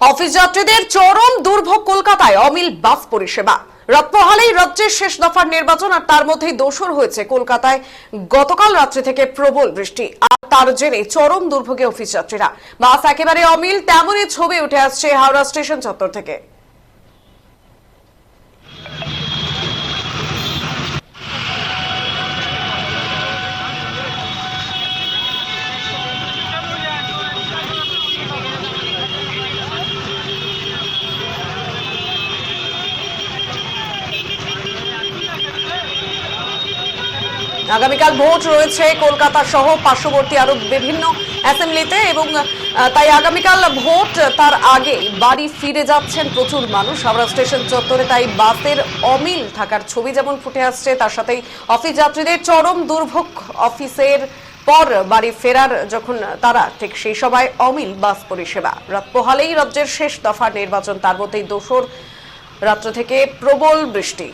Office যাত্রীদের চরম দুর্ভোগ কলকাতায় অমিল বাস পরিষেবা। রত্নহালেই রাজ্যের শেষ দফার নির্বাচন আর তার মধ্যেই দোসর হয়েছে কলকাতায়। গতকাল রাত্রি থেকে প্রবল বৃষ্টি আর তার জেরে চরম দুর্ভোগে অফিস যাত্রীরা। বাস একেবারে অমিল, তেমনই ছবি উঠে আসছে হাওড়া স্টেশন চত্বর থেকে। আগামীকাল ভোট রয়েছে কলকাতা সহ, পার্শ্ববর্তী আরও বিভিন্ন অ্যাসেম্বলিতে এবং তাই আগামীকাল ভোট তার আগে বাড়ি ফিরে যাচ্ছেন প্রচুর মানুষ। হাওড়া স্টেশন চত্বরে তাই বাসের অমিল থাকার ছবি যেমন ফুটে আসছে, তার সাথেই অফিস যাত্রীদের চরম দুর্ভোগ অফিসের পর বাড়ি ফেরার যখন তারা, ঠিক সেই সময় অমিল বাস পরিষেবা। রাত পোহালেই রাজ্যের শেষ দফার নির্বাচন, তার মধ্যেই দোসর রাত্র থেকে প্রবল বৃষ্টি।